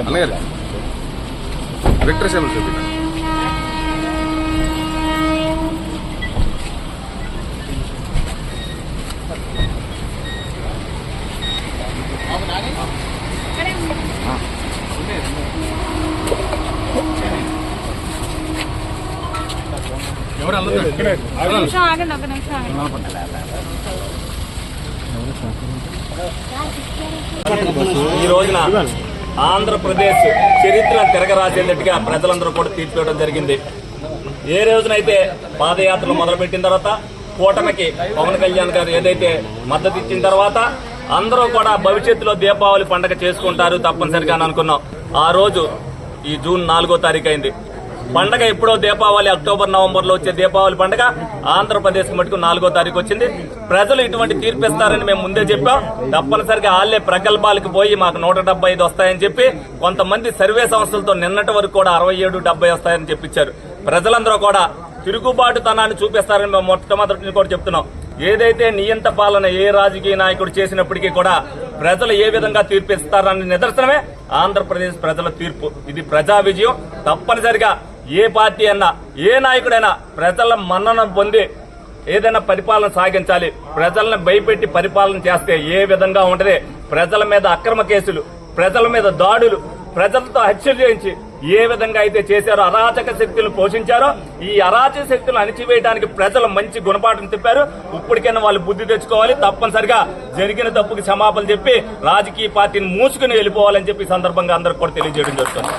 అన్నగారు విక్టర్ సేవలు చూపించండి ఎవరు అల్లదు ఒక నిమిషం ఆగండి ఒక నిమిషం ఆగండి. ఈ రోజున ఆంధ్రప్రదేశ్ చరిత్ర తిరగరాసేటట్టుగా ప్రజలందరూ కూడా తీర్చివేయడం జరిగింది. ఏ రోజునైతే పాదయాత్రలు మొదలుపెట్టిన తర్వాత కూటమికి పవన్ కళ్యాణ్ గారు ఏదైతే మద్దతు ఇచ్చిన తర్వాత అందరూ కూడా భవిష్యత్తులో దీపావళి పండగ చేసుకుంటారు తప్పనిసరిగా అని అనుకున్నాం. ఆ రోజు ఈ జూన్ నాలుగో తారీఖు అయింది. పండగ ఎప్పుడో దీపావళి అక్టోబర్ నవంబర్లో వచ్చే దీపావళి పండగ ఆంధ్రప్రదేశ్ మటుకు నాలుగో తారీఖు వచ్చింది. ప్రజలు ఇటువంటి తీర్పిస్తారని మేము ముందే చెప్పాం. తప్పనిసరిగా ఆళ్ళే ప్రగల్భాలకు పోయి మాకు నూట డెబ్బై ఐదు వస్తాయని చెప్పి కొంతమంది సర్వే సంస్థలతో నిన్నటి వరకు కూడా అరవై ఏడు డెబ్బై వస్తాయని చెప్పించారు ప్రజలందరూ కూడా తిరుగుబాటుతనాన్ని చూపిస్తారని మేము మొట్టమొదటి కూడా చెప్తున్నాం. ఏదైతే నియంత పాలన ఏ రాజకీయ నాయకుడు చేసినప్పటికీ కూడా ప్రజలు ఏ విధంగా తీర్పు నిదర్శనమే ఆంధ్రప్రదేశ్ ప్రజల తీర్పు. ఇది ప్రజా విజయం. తప్పనిసరిగా ఏ పార్టీ అయినా ఏ నాయకుడైనా ప్రజల మన్నన పొంది ఏదైనా పరిపాలన సాగించాలి. ప్రజలను భయపెట్టి పరిపాలన చేస్తే ఏ విధంగా ఉంటది? ప్రజల మీద అక్రమ కేసులు ప్రజల మీద దాడులు ప్రజలతో హత్యలు చేయించి ఏ విధంగా అయితే చేశారో అరాచక శక్తులు పోషించారో ఈ అరాచక శక్తులు అణిచివేయడానికి ప్రజలు మంచి గుణపాఠం చెప్పారు. ఇప్పటికైనా వాళ్ళు బుద్ధి తెచ్చుకోవాలి. తప్పనిసరిగా జరిగిన తప్పుకి క్షమాపణ చెప్పి రాజకీయ పార్టీని మూసుకుని వెళ్ళిపోవాలని చెప్పి సందర్భంగా అందరికి కూడా తెలియజేయడం జరుగుతుంది.